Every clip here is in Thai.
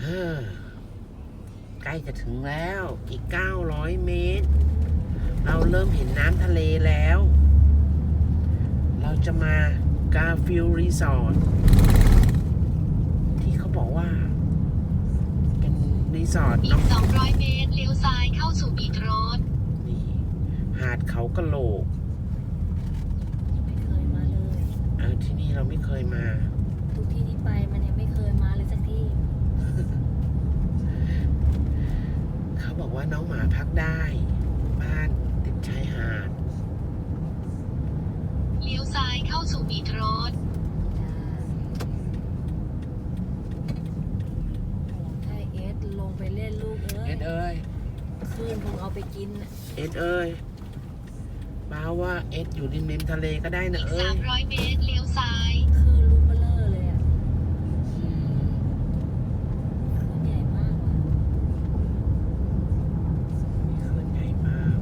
เฮ้อใกล้จะถึงแล้วอีก 900 เมตร เราเริ่มเห็นน้ำทะเลแล้ว เราจะมากาฟิลรีสอร์ทที่เขาบอกว่า เป็นรีสอร์ทอีเนาะก200 เมตร เลี้ยวซ้ายเข้าสู่บีทโรดนี่หาดเขากะโหลกไม่เคยมาเลยเออที่นี่เราไม่เคยมา ทุกที่ที่ไปมันยังไม่เคยมาเลยสักที่ เขา บอกว่าน้องหมาพักได้ บ้านติดชายหาด เลี้ยวซ้ายเข้าสู่บีทโรดถ้าเอสลงไปเล่นลูกเอ้เอ็ยดเอ้ยคลื่นคงเอาไปกินน่ะเอ็ดเอ้ยบ้าว่าเอ็ดอยู่ริมริมทะเลก็ได้นะอีกเอ้ย 300 เมตร เลี้ยวซ้าย คลื่นลูกเบลอเลยอะ อืม คลื่นใหญ่มากว่ะ มีคลื่นใหญ่มาก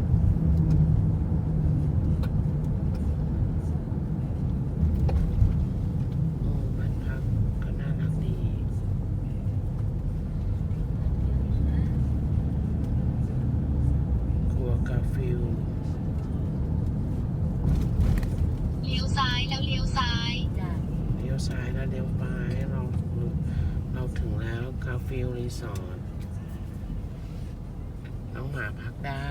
โอ้บ้านพักก็น่ารักดี ครัวกาฟิล เลี้ยวซ้ายแล้วเลี้ยวซ้าย จ้ะ เลี้ยวซ้ายแล้วเลี้ยวไปเราเราถึงแล้วกาฟิลรีสอร์ทน้องหมาพักได้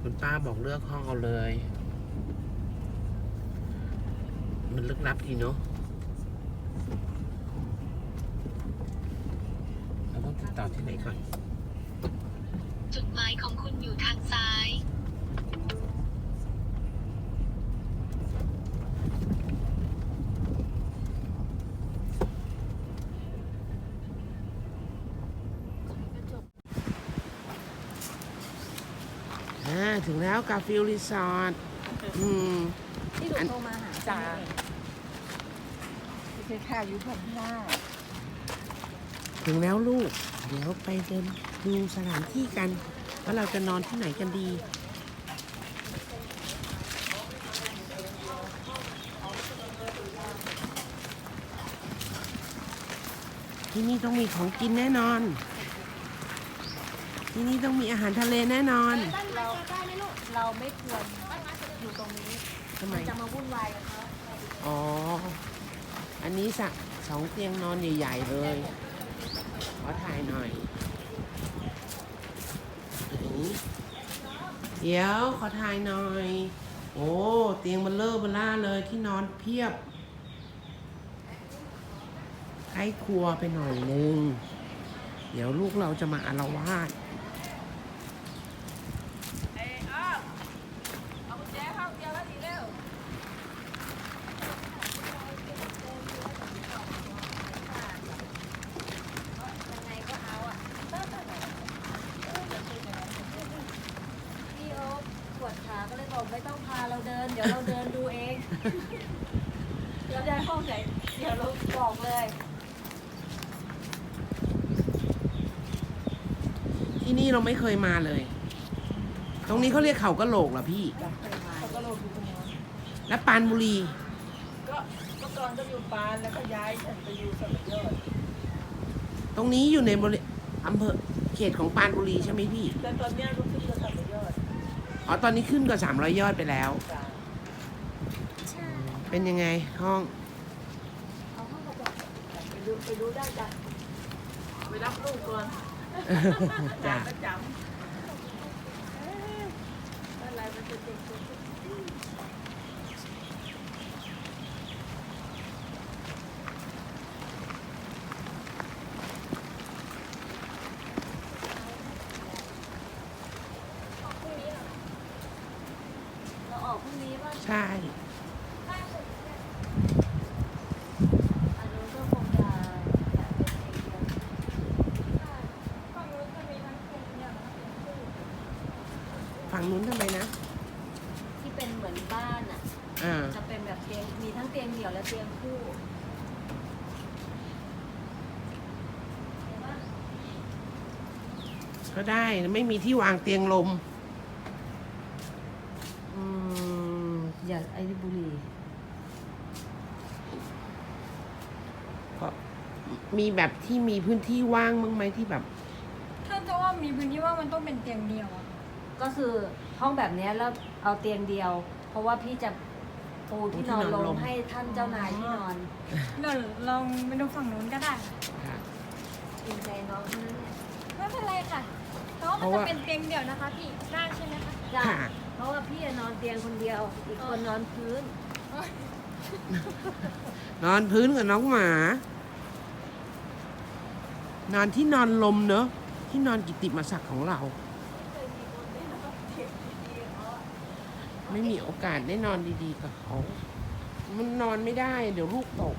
คุณป้าบอกเลือกห้องเอาเลย มันลึกลับดีเนาะเราต้องติดต่อที่ไหนก่อน จุดหมายของคุณอยู่ทางซ้าย กระจก อ่า ถึง แล้วกาฟิลรีสอร์ทอืม ที่หนูอันโทรมาหาจ้าเองไม่ใช่ค่าอยู่พันห้าถึงแล้วลูก เดี๋ยวไปเดินดูสถานที่กันว่าเราจะนอนที่ไหนกันดี ที่นี่ต้องมีของกินแน่นอน ที่นี่ต้องมีอาหารทะเลแน่นอนเราเราไม่ควรอยู่ตรงนี้ทำไมมันจะมาวุ่นวายกับเขาอ๋อ อันนี้สักสองเตียงนอนใหญ่ๆเลย ขอถ่ายหน่อยอันนี้เดี๋ยวขอถ่ายหน่อย โอ้เตียงเบลเลอร์เบลล่าเลยที่นอนเพียบใกล้ครัวไปหน่อยนึง เดี๋ยวลูกเราจะมาอารวาส เอ้อ้อมเอากุญแจห้องเดียวแล้วดีเร็ว ยังไงก็เอาอะพี่โอ๊คปวดขาก็เลยบอกไม่ต้องพาเราเดิน เดี๋ยวเราเดินดูเอง เดี๋ยวได้ห้องไหนเดี๋ยวเราบอกเลย ที่นี่ เราไม่เคยมาเลย ตรงนี้เขาเรียกเขากะโหลกเหรอพี่ เขาก็ลงอยู่ตรงนั้นและปรานบุรี ก็เมื่อก่อนก็อยู่ปานแล้วก็ย้ายฉันไปอยู่สมุทรยอดตรงนี้อยู่ในบริอำเภอเขตของปรานบุรีใช่ไหมพี่ แต่ตอนเนี้ยลูกขึ้นก็สมุทรยอดอ๋อ ตอนนี้ขึ้นก็สามร้อยยอดไปแล้ว จ้าเป็นยังไงห้อง เอาห้องกระจกไปดูไปดูได้จ้ะไปรับลูกก่อน จ้ะประจำเอ๊ะอะไรมันจะเด็กๆ เราออกพรุ่งนี้ว่า ใช่ อันนู้นก็คงจะอยากเป็นเองเดียว ฝั่งนู้นทำไมนะ ที่เป็นเหมือนบ้านอะ อ่า จะเป็นแบบเตียง มีทั้งเตียง เดี่ยวและเตียงคู่เห็นปะก็ได้ไม่มีที่วางเตียงลม อืมอย่าไอ้นี่บุหรี่ก็มีแบบที่มีพื้นที่ว่างบ้างไหมที่แบบ ถ้าจะว่ามีพื้นที่ว่างมันต้องเป็นเตียงเดียวอะก็คือห้องแบบเนี้ยแล้วเอาเตียงเดียว เพราะว่าพี่จะ ปูที่นอนลงให้ท่านเจ้านายที่นอนเดี๋ยวลองไปดูฝั่งนู้นก็ได้ค่ะค่ะกินใจน้องเท่านั้นเนี่ยไม่เป็นไรค่ะเพราะว่ามันจะเป็นเตียงเดี่ยวนะคะพี่ได้ใช่ไหมคะจ้ะค่ะเพราะว่าพี่อะนอนเตียงคนเดียว อีกคนนอนพื้น นอนพื้นกับน้องหมา นอนที่นอนลมเนอะที่นอนกิตติมศักดิ์ของเรา ไม่มีโอกาสได้นอนดีๆกับเขา มันนอนไม่ได้ เดี๋ยวลูกตก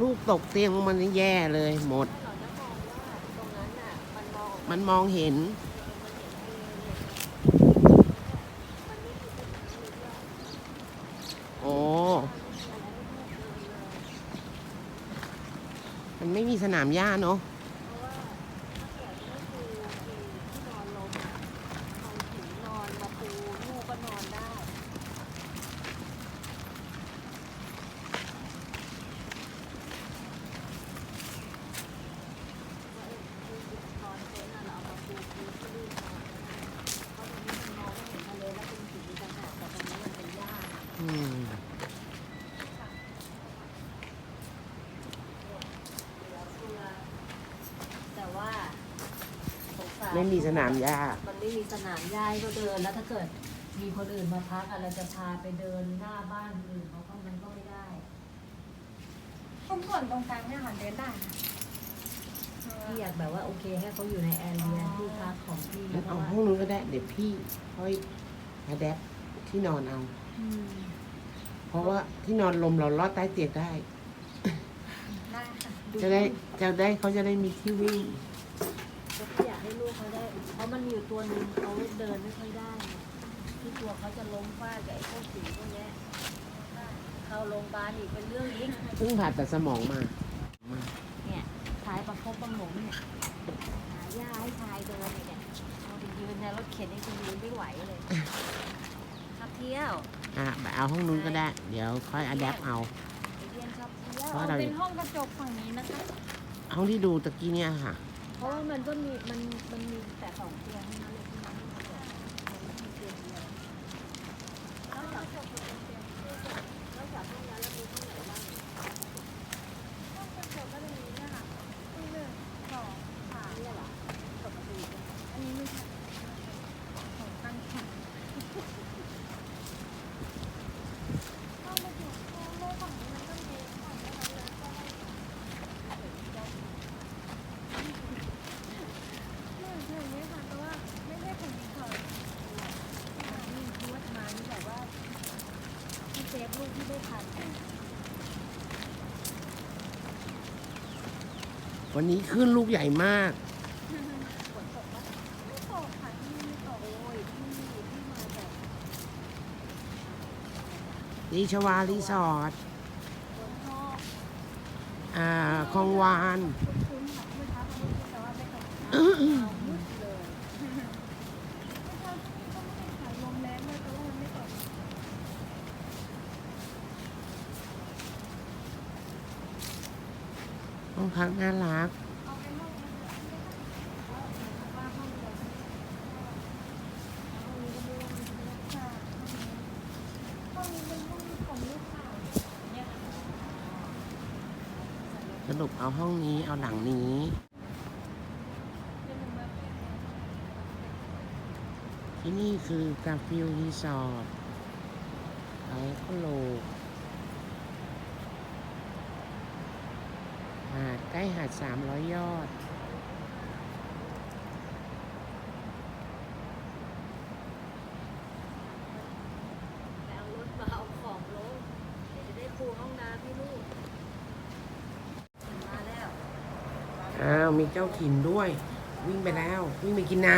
ลูกตกเตียงมันแย่เลยหมด มันมองเห็น โอ้ มันไม่มีสนามหญ้าเนาะว่าถ้าเกิดไม่ปูที่นอนลงอะเอาหินนอนมาปูลูกก็นอนได้ ตอนเต็นท์อะเราเอามาปูพื้นที่ลื่นนอนเพราะตรงนี้มันมองไม่เห็นทะเลแล้วเป็นหินต่างหากแต่ตรงนี้มันเป็นหญ้า อืม แต่ว่าสงสาร ไม่มีส นามหญ้า มันไม่มีสนามหญ้าให้เขาเดินแล้วถ้าเกิดมีคนอื่นมาพักอะเราจะพาไปเดินหน้าบ้านคนอื่นเขาก็มันก็ไม่ได้ ตรงส่วนตรงกลางเนี่ยค่ะเดินได้นะพี่อยากแบบว่าโอเคให้เขาอยู่ในแอเรียที่พักของพี่งั้นเพเอาราะว่าห้องนู้นก็ได้ เดี๋ยวพี่ค่อยอะแดปที่นอนเอา อืมเพราะว่าที่นอนลมเราลอดใต้เตียงได้ ได้ค่ะจะได้จะได้เขาจะได้มีที่วิ่งะมันมีอยู่ตัวหนึ่งเขาเดินไม่ค่อยได้ ที่กลัวเขาจะล้มฟาดกับไอ้พวกสิ่งพวกเนี้ยเข้าโรงพยาบาลอีกเป็นเรื่องอีกเพิ่งผ่าตัดสมองมา เนี่ยชายประคบประหงมเนี่ยหาหญ้าให้ชายเดินเนี่ยเอาไปยืนในรถเข็นให้คุณยืนไม่ไหวเลยขับเที่ยวอะไปเอาห้องนู้นก็ได้ เดี๋ยวค่อยอะแดปเอา ไปเรียนชอบเที่ยวเพราะเอาเราเป็นห้องกระจกฝั่งนี้นะคะ ห้องที่ดูตะกี้เนี่ยค่ะ เพราะว่ามันก็มีมันมันมีแต่สองเตียงเท่านั้นเลยที่มันไม่มีแบบมันไม่มีเตียงเดียวนอกจากนอกจากห้องนั้นแล้วมีห้องไหนบ้าง ห้องกระจกก็จะมีเนี่ยค่ะหนึ่งสองสาม เนี่ยเหรอปกติ อันนี้ไม่ใช่ของตั้งแข็งห้องกระจกห้องโล่ฝั่งนี้มันก็มีฝั่งนี้มันเลยก็ให้ไม่ใช่นี้ค่ะแต่ว่าไม่ใช่ของนี้ค่ะ นี่คือว่ามานี่แบบว่าที่เซฟลูกที่ได้ทัน วันนี้ขึ้นลูกใหญ่มากดีชวารีสอร์ทอบอ่าคลองวาน งของลูกสาวเนี่ยค่ะสรุปเอาห้องนี้เอาหลังนี้ที่นี่คือกาฟิลรีสอร์ทเขาก็โล หาดใกล้หาดสามร้อยยอด ไปเอารถมาเอาของลงเดี๋ยวจะได้ปูห้องน้ำให้ลูก มาแล้ว อ้าว มีเจ้าถิ่นด้วย วิ่งไปแล้ว วิ่งไปกินน้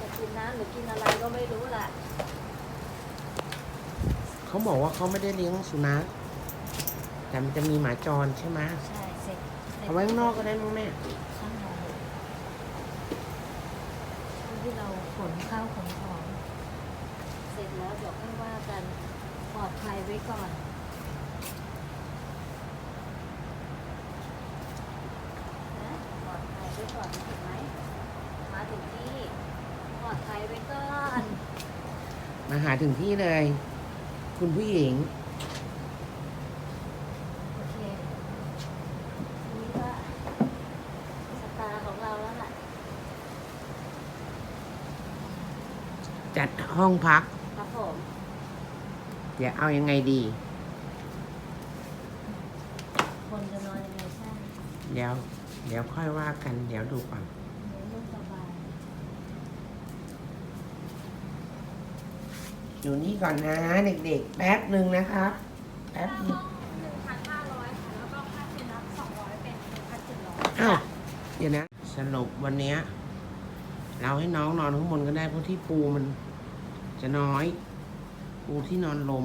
จะกินน้ำหรือกินอะไรก็ไม่รู้แหละำ เขาบอกว่าเขาไม่ได้เลี้ยงสุนัข แต่มันจะมีหมาจรใช่ไหมใช่เสร็จเอาไว้ข้างนอกก็ได้มั้งแม่ช่างเราที่เราขนข้าวขนของ เสร็จแล้วเดี๋ยวค่อยว่ากันปลอดภัยไว้ก่อน นะปลอดภัยไว้ก่อนถูกไหมมาถึงที่ปลอดภัยไว้ก่อน มาหาถึงที่เลย คุณผู้หญิง โอเคทีนี้ก็สตาร์ของเราแล้วล่ะ จัดห้องพัก ครับผมเดี๋ยวเอายังไงดี คนจะนอนยังไงใช่เดี๋ยว เดี๋ยวค่อยว่ากัน เดี๋ยวดูก่อนเลี้ยงลูกสบายอยู่นี่ก่อนนะ เด็กๆ แป๊บหนึ่งนะครับ แป๊บหนึงหนึ่งพันห้าร้อยค่ะแล้วก็ค่าเซ็นรับสองร้อยเป็นหนึ่งพันเจ็ดร้อยอ้าวเดี๋ยวนะ สรุปวันเนี้ยเราให้น้องนอนข้างบนก็ได้เพราะที่ปูมัน จะน้อย ปูที่นอนลม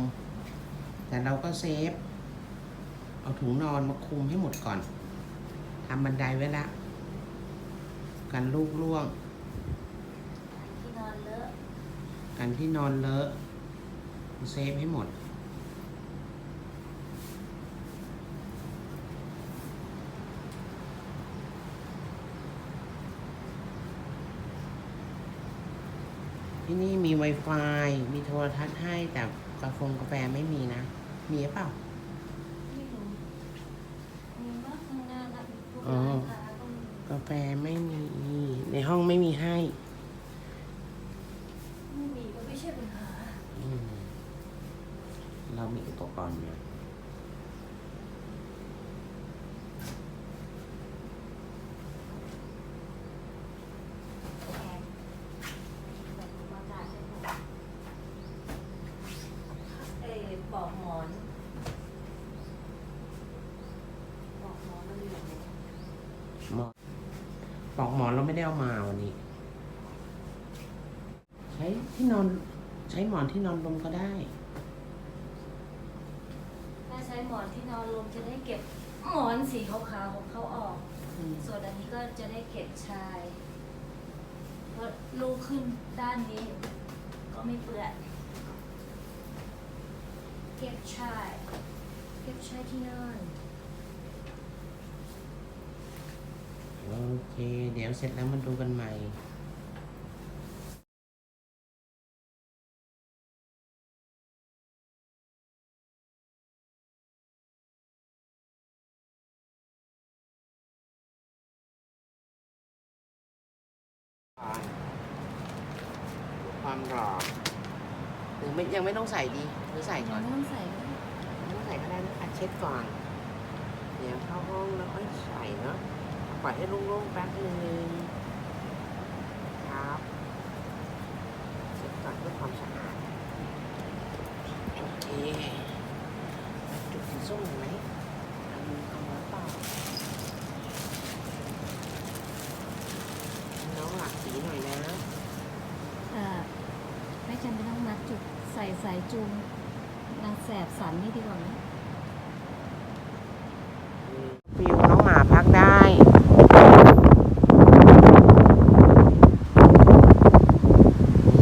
แต่เราก็เซฟ เอาถุงนอนมาคุมให้หมดก่อนทำบันไดไว้ละ กันลูกล่วง ที่นอนเลอะ กันที่นอนเลอะเซฟให้หมด ที่นี่มี Wi-Fi มีโทรทัศน์ให้แต่กาแฟกาแฟไม่มีนะ มีหรือเปล่า ไม่รู้มีมากข้างหน้านะพวกอ๋อร้านค้าก็มี กาแฟไม่มี ในห้องไม่มีให้ ไม่มีก็ไม่ใช่ปัญหา อืมเรามีอุปกรณ์เนี่ย โอเคแต่ผมประกาศให้ผมเออบอกหมอน บอกหมอนมันอยู่ไหน หมอนปลอกหมอนเราไม่ได้เอามาวันนี้ ใช้ที่นอน ใช้หมอนที่นอนลมก็ได้ ถ้าใช้หมอนที่นอนลมจะได้เก็บหมอนสีขาวๆของเขาออก อืม ส่วนอันนี้ก็จะได้เก็บชายเพราะลูกขึ้นด้านนี้ ก็ไม่เปื้อนเก็บชาย เก็บชายที่นอน โอเค เดี๋ยวเสร็จแล้วมาดูกันใหม่ความหล่อหรือไม่ยังไม่ต้องใส่ดีหรือใส่ก่อนไม่ต้องใส่ไม่ต้องใส่ก็ได้นะคะเช็ดก่อน เดี๋ยวเข้าห้องแล้วค่อยใส่เนาะ ปล่อยให้โล่งๆแป๊บนึงครับเช็ดก่อนเพื่อความสะอาดโอเคจุดสีส้มเห็นไหมอันนี้เอามาเปล่าน้องหลักสีหน่อยนะเอ่อไม่จำเป็นต้องนัดจุดใส่สายจูงนางแสบสันนี่ดีกว่าไหม ฟิวน้องหมาพักได้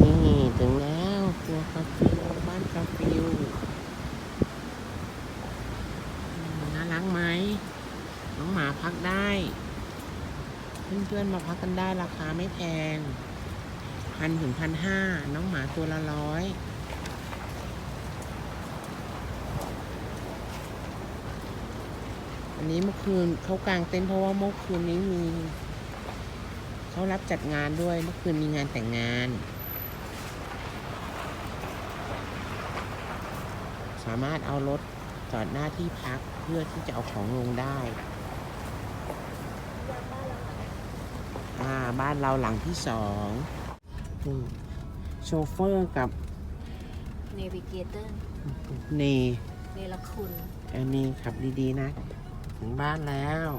นี่ถึงแล้วตัวกาฟิวบ้านกาฟิวอืมน่ารักไหม น้องหมาพักได้ เพื่อนๆมาพักกันได้ราคาไม่แพงพันถึงพันห้าน้องหมาตัวละร้อย อันนี้เมื่อคืน เขากางเต็นท์เพราะว่าเมื่อคืนนี้มีเขารับจัดงานด้วยเมื่อคืนมีงานแต่งงาน สามารถเอารถจอดหน้าที่พักเพื่อที่จะเอาของลงได้อ่าบ้านเราหลังที่สองอืมโชเฟอร์กับเนวิเกเตอร์เนเนรคุณอันนี้ขับดี ๆ นะ ถึงบ้านแล้ว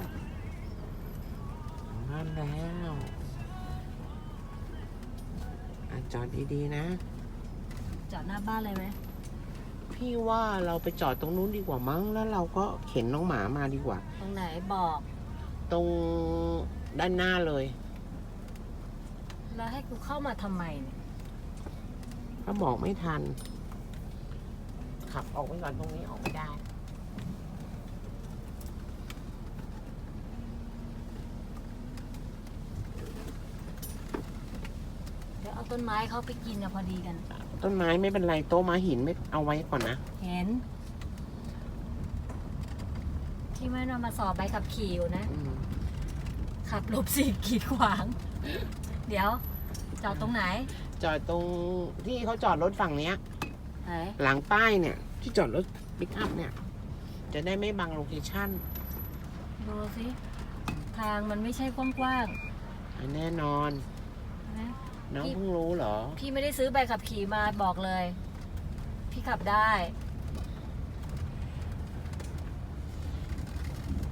ถึงบ้านแล้วอะจอดดีๆนะ จอดหน้าบ้านเลยไหมพี่ว่าเราไปจอดตรงนู้นดีกว่ามั้ง แล้วเราก็เข็นน้องหมามาดีกว่า ตรงไหนบอก ตรงด้านหน้าเลย แล้วให้กูเข้ามาทำไมเนี่ยก็บอกไม่ทัน ขับออกไปก่อนตรงนี้ออกไม่ได้ เดี๋ยวเอา ต้นไม้เขาไปกินอะพอดีกัน ต้นไม้ไม่เป็นไรโต๊ะม้าหินไม่เอาไว้ก่อนนะ เห็น ที่ไม่นำมาสอบใบขับขี่อยู่นะ อืมขับหลบสิ่งกีดขวาง เดี๋ยว จอดตรงไหน จอดตรงที่เขาจอดรถฝั่งเนี้ย ไหน หลังป้ายเนี่ย ที่จอดรถปิกอัพเนี่ย จะได้ไม่บังโลเคชั่นดูสิ ทางมันไม่ใช่กว้างอันแน่นอนๆนะ น้องพี่เพิ่งรู้เหรอ พี่ไม่ได้ซื้อใบขับขี่มาบอกเลย พี่ขับได้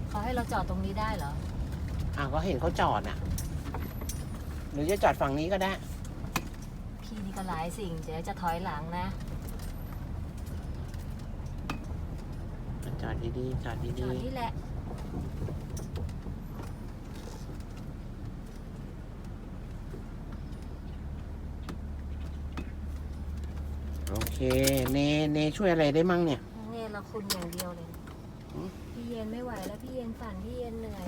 เขาให้เราจอดตรงนี้ได้เหรอ อ่าก็เห็นเขาจอดอะ หรือจะจอดฝั่งนี้ก็ได้ พี่นี่ก็หลายสิ่ง เดี๋ยวจะถอยหลังนะ จอดดีๆ จอดจดีอดนี่แหละ ๆ เคเนเนช่วยอะไรได้มั่งเนี่ยเนี่ยเราคุณอย่างเดียวเลยอืมพี่เย็นไม่ไหวแล้วพี่เย็นสั่นพี่เย็นเหนื่อย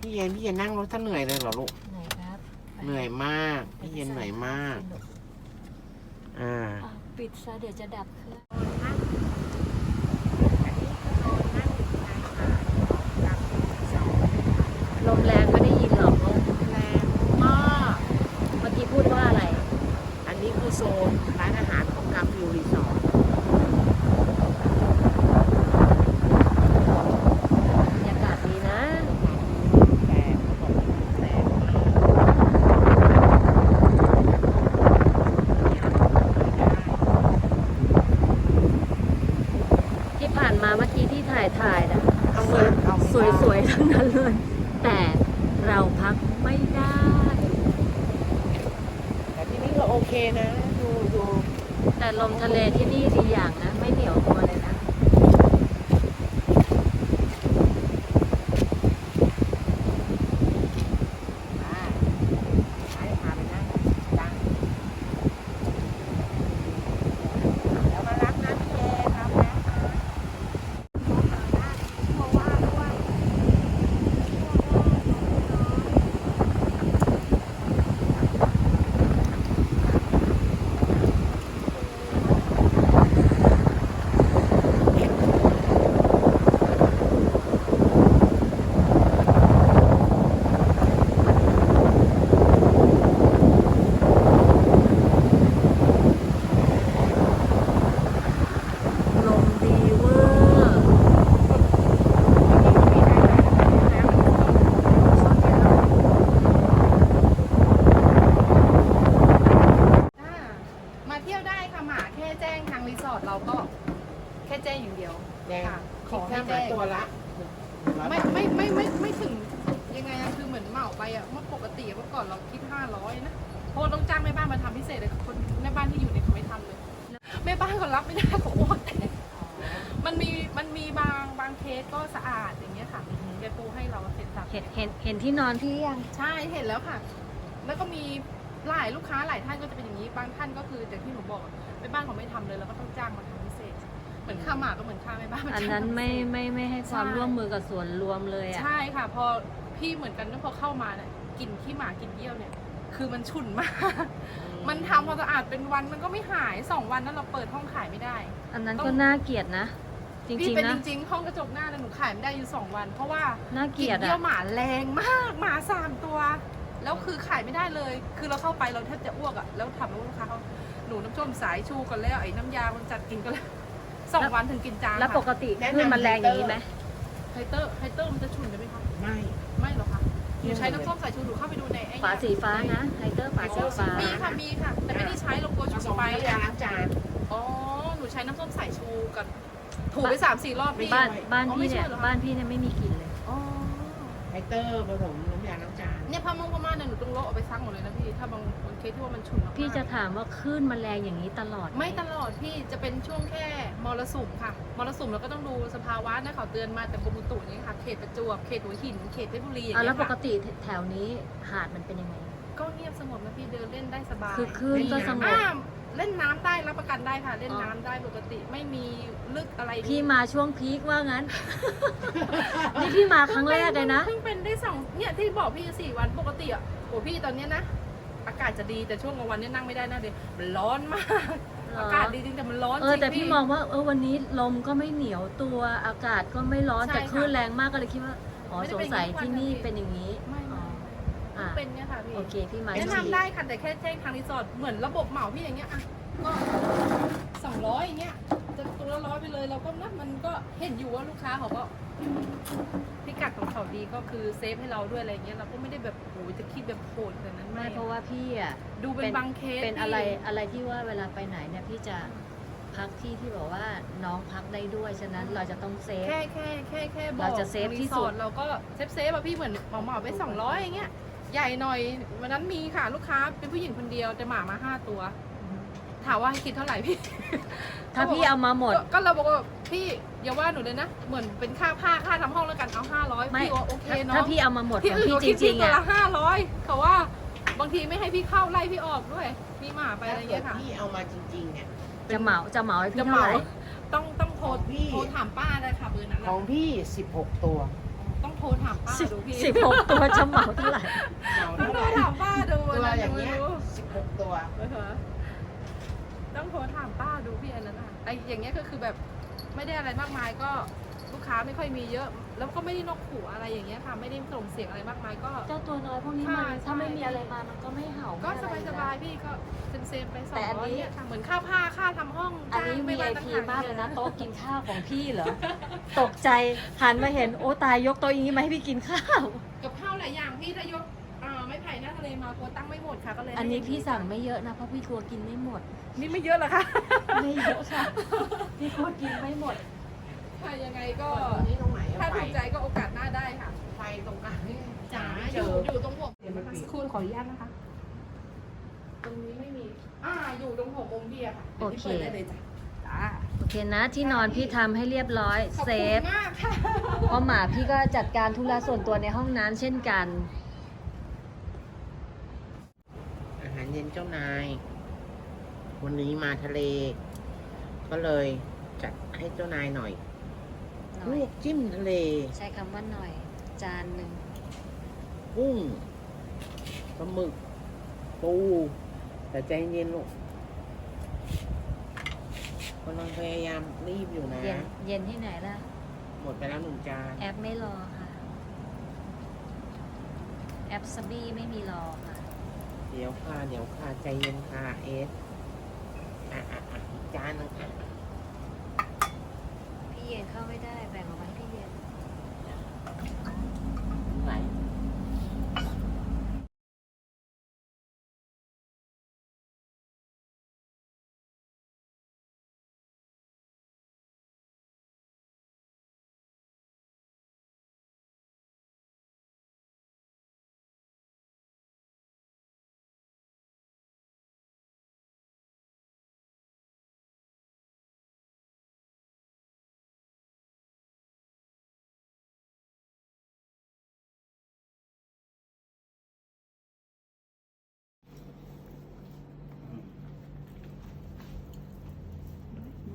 พี่เย็นพี่เย็นนั่งรถถ้าเหนื่อยเลยเหรอลูกเหนื่อยครับไปเหนื่อยมากพี่เย็นเหนื่อยมากอ่าอะปิดซะเดี๋ยวจะดับเครื่องลมแรงไม่ได้ยินหรอกลม แรงมาก เมื่อกี้พูดว่าอะไร อันนี้คือโซนร้านอาหารของกาฟิวรีสอร์ท บรรยากาศดีนะ แต่เขาบอกว่าแรงมาก ที่ผ่านมาเมื่อกี้ที่ถ่ายถ่ายนะ เอาเงินเอา สวยๆทั้งนั้นเลย แต่เราพักไม่ได้ แต่ที่นี่ก็โอเคนะ ดูดู แต่ล มทะเลที่นี่ดีอย่างนะ ไม่เหนียวตัวเลยนะ อ่าไปพาไปนั่งจ้าแล้วมารับนะพี่เอครับนะ ลมดีเวอร์ อ่ามาเที่ยวได้ค่ะหมาแค่แจ้งทางรีสอร์ทเราก็แค่แจ้งอย่างเดียว แดง ค่ะขอ แค่ ให้ มา แจ้ง ตัวละ ไม่ไม่ไม่ไม่ไม่ถึงยังไงอะคือเหมือนเหมาไปอะเมื่อปกติอะเมื่อก่อนเราคิดห้าร้อยนะเพราะว่าต้องจ้างแม่บ้านมาทำพิเศษเลยคนแม่บ้านที่อยู่เนี่ยเขาไม่ทำเลยแม่บ้านเขารับไม่ได้เขาอ้วกแตกมันมีมันมีบางบางเคสก็สะอาดอย่างเงี้ยค่ะแกปูให้เราเสร็จสับ เห็นเห็ นเห็นที่นอนพี่ยัง ใช่เห็นแล้วค่ะ แล้วก็มีหลายลูกค้าหลายท่านก็จะเป็นอย่างนี้ บางท่านก็คืออย่างที่หนูบอกแม่บ้านเขาไม่ทำเลยแล้วก็ต้องจ้างมาทำพิเศษ เหมือนค่าหมาก็เหมือนค่าแม่บ้านมาอันจ้างนั้นไม่ทำพิเศษไม่ไม่ให้ความใช่ร่วมมือกับส่วนรวมเลยอะ ใช่ค่ะ พอพี่เหมือนกันก็พอเข้ามาเนี่ยกลิ่นขี้หมากินเยี่ยวเนี่ย คือมันฉุนมาก มันทำความสะอาดเป็นวันมันก็ไม่หายสองวันนั้นเราเปิดห้องขายไม่ได้ อันนั้นต้ก็องน่าเกลียดนะ จพี่ริงเป็นๆจนะ ริงๆห้องกระจกหน้าเนี่ยหนูขายไม่ได้อยู่สองวัน เพราะว่าน่าเกกลีลิ่ยนดเยี่ยอะ วหมาแรงมากหมาสามตัว แล้วคือขายไม่ได้เลย คือเราเข้าไปเราแทบจะอ้วกอะแล้วทำให้ลูกค้าเขาหนูน้ำส้มสายชูกันแล้วไอ้น้ำยาคนจัดกินก็แล้วสองวันถึงกินจานแล้วปค่ะกติคลื่นมันแรงอย่างนี้ไหมไฮเตอร์ไฮเตอร์มันจะฉุนได้ไหมคะไม่ไม่หรอกค่ะหนูใช้น้ำส้มสายชูหนูเข้าไปดูในไอ้ฝาสีฟ้านะไฮเตอร์ฝาสีฟ้า มีค่ะมีค่ะ แต่ไม่ได้ใช้เรากลัวผฉุนสมไป น้ำยาล้างจานอ๋อ หนูใช้น้ำส้มสายชูกับ ถูไปสามสี่รอบพี่บ้านบ้านอ๋อพี่ไม่เนี่ยใช่หรอคะบ้านพี่เนี่ยไม่มีกลิ่นเลย อ๋อไฮเตอร์ผสมน้ำยาล้างจานเนี่ยผ้ามงผ้าม่านเนี่ยหนูต้องโละเอาไปซักหมดเลยนะพี่ ถ้าบางบางเคสที่ว่ามันฉุนมากๆพี่จะถามว่าคลื่นมันแรงอย่างนี้ตลอดหไม่ตลอดพี่จะเป็นช่วงแค่มรสุมค่ะ มรสุมเราก็ต้องดูสภาวะนะเขาเตือนมาแต่กรมอุตุนี่ค่ะเขตประจวบเขตหัวหินเขตเพชรบุรีอย่างอะเงี้แล้วยปกค่ะติแถวนี้หาดมันเป็นยังไง ก็เงียบสงบนะพี่เดินเล่นได้สบายคือคลื่นก็สงบ อ่า เล่นน้ำได้รับประกันได้ค่ะ เล่นน้ำได้ปกติไม่มีลึกอะไรพี่มาช่วงพีคว่างั้น นี่พี่มาครั้งแรกเลยนะ เพิ่งเป็นได้สองเนี่ยที่บอกพี่สี่วันปกติอะโอ้พี่ตอนเนี้ยนะ อากาศจะดีแต่ช่วงกลางวันเนี่ยนั่งไม่ได้นะเดี๋ยวมันร้อนมาก หรออากาศดีจริงแต่มันร้อนเออจริงแต่พี่มองว่าเออวันนี้ลมก็ไม่เหนียวตัวอากาศก็ไม่ร้อนใช่แต่คลื่นค่ะแรงมากก็เลยคิดว่าอ๋อไม่ได้สงเป็นสัยอย่างนี้ที่นี่ทุกวันนะเป็นอย่างนี้ ไม่อ๋อไม่อะ เป็นเนี่ยค่ะพี่โอเคพี่มาแนะที่นำได้ค่ะแต่แค่แจ้งทางรีสอร์ทเหมือนระบบเหมาพี่อย่างเงี้ยอะก็สองร้อยอย่างเงี้ยจะตัวละร้อยไปเลยเราก็นะมันก็เห็นอยู่ว่าลูกค้าเขาก็พิกัดของเขาดีก็คือเซฟให้เราด้วยอะไรเงี้ยเราก็ไม่ได้แบบโอ้ยจะคิดแบบโหดขนาดนั้นไม่ไม่เพราะว่าพี่อะดูเป็นบางเคสเป็นที่อะไรอะไรที่ว่าเวลาไปไหนเนี่ยพี่จะพักที่ที่บอกว่าน้องพักได้ด้วยฉะนั้นเราจะต้องเซฟแค่แค่แค่แค่บอกเราจะเซฟที่สุดรีสอร์ทเราก็เซฟเซฟอะพี่เหมือนเหมาเหมาไปสองร้อยอย่างเงี้ย ใหญ่หน่อย วันนั้นมีค่ะลูกค้าเป็นผู้หญิงคนเดียวแต่หมามาห้าตัว ถามว่าให้คิดเท่าไหร่พี่ถ้าพี่เอามาหมด ก็ก็เราบอกว่าพี่อย่าว่าหนูเลยนะ เหมือนเป็นค่าผ้าค่าทำห้องแล้วกันเอาห้าร้อยไม่พี่ว่าโอเคเนาะถ้าพี่เอามาหมดที่ของอื่นพี่เขาจคิดริพี่งๆตัวอะละห้าร้อยเขาว่าบางทีไม่ให้พี่เข้าไล่พี่ออกด้วยมีหมาไปอะไรถ้าเงี้เกิดยค่ะพี่เอามาจริงๆเนี่ยจะเหมาจะเหมาให้พี่จะเท่าเหมาไหร่ต้องต้องโทรของพี่โทรถามป้าได้ค่ะเบอร์นั้นขนะองพี่16ตัว ต้องโทรถามป้าสิบดูพี่สิบหกตัวจะเหมาเท่าไหร่เหมาต้องเท่าโทไหรร่ถามป้าดูตัวนะอย่างไม่เงี้ยรู้16ตัว เออฮะต้องโทรถามป้าดูพี่อันนั้นอะไออย่างเงี้ยก็คือแบบไม่ได้อะไรมากมายก็ลูกค้าไม่ค่อยมีเยอะ แล้วก็ไม่ได้นกขู่อะไรอย่างเงี้ยค่ะไม่ได้ส่งเสียงอะไรมากมายก็ เจ้าตัวน้อยพวกนี้ใช่มันใช่ถ้าไม่มีอะไรมามันก็ไม่เห่าก็ไม่สอะไรบายอสแล้วบายๆพี่ก็เซมเซมๆไปสองแต่อันร้อยนี้เนี่ยค่ะเหมือนค่าผ้าค่าทำห้องอันนี้ จ้างไม่ว่า VIP ต่งหมากเลยนะโต๊ะกินข้าวของพี่เหรอ ตกใจหันมาเห็นโอ้ตายยกโต๊ะอย่างนี้มาให้พี่กินข้าว กับข้าวหลายอย่างพี่ถ้ายกอ่าไม่ไผ่หน้าทะเลมากลัวตั้งไม่หมดค่ะก็เลยอันนี้พี่สั่งไม่เยอะนะเพราะพี่กลัวกินไม่หมด นี่ไม่เยอะเหรอคะ ไม่เยอะค่ะพี่กลัวกินไม่หมด ค่ะยังไงก็ตรงนี้ตรงไหนอะถ้าไฟถูกใจก็โอกาสหน้าได้ค่ะไฟตรงกลางนี่จ๋าไม่อเจยู่ออยู่ตรงหัวเดี๋ยวมันปิดสักครู่ขออนุญาตนะคะ ตรงนี้ไม่มี อ่าอยู่ตรงหัวมุมเบียร์ค่ะโอเคดี๋ยวพี่ปิดได้เลยจ้ะจ้าโอเคนะที่นอนพี่ทำให้เรียบร้อยขอบเซคุณฟมากค่ะเพราะหมาพี่ก็จัดการธุระส่วนตัวในห้องน้ำเช่นกัน อาหารเย็นเจ้านาย วันนี้มาทะเล ก็เลยจัดให้เจ้านายหน่อย หน่ลอยวกจิ้มทะเล ใช้คำว่าหน่อย จานหนึ่งกุ้งปลาหมึก ปู แต่ใจเย็นลูกกำลังพยายามรีบอยู่นะ เย็นเย็นที่ไหนล่ะ หมดไปแล้วหนึ่งจานแอปไม่รอค่ะ แอปสบี้ไม่มีรอค่ะเดี๋ยวค่ะ เดี๋ยวค่ะ ใจเย็นค่ะ เอสอะอะอะอีกจานหนึงอะพี่เย็นเข้าไม่ได้ แบ่งออกมาให้พี่เย็น ไหน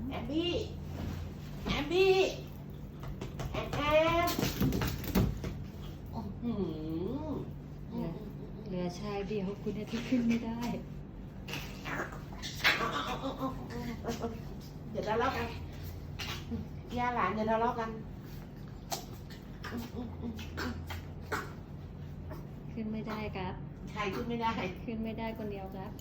แอบบี้ แอบบี้ แอบแอบอื้อหือ เหลือชายเดียวคุณอาที่ขึ้นไม่ได้ เดี๋ยวทะเลาะกันย่าหลานเดี๋ยวทะเลาะกัน ขึ้นไม่ได้ครับ ใครขึ้นไม่ได้ ขึ้นไม่ได้คนเดียวครับ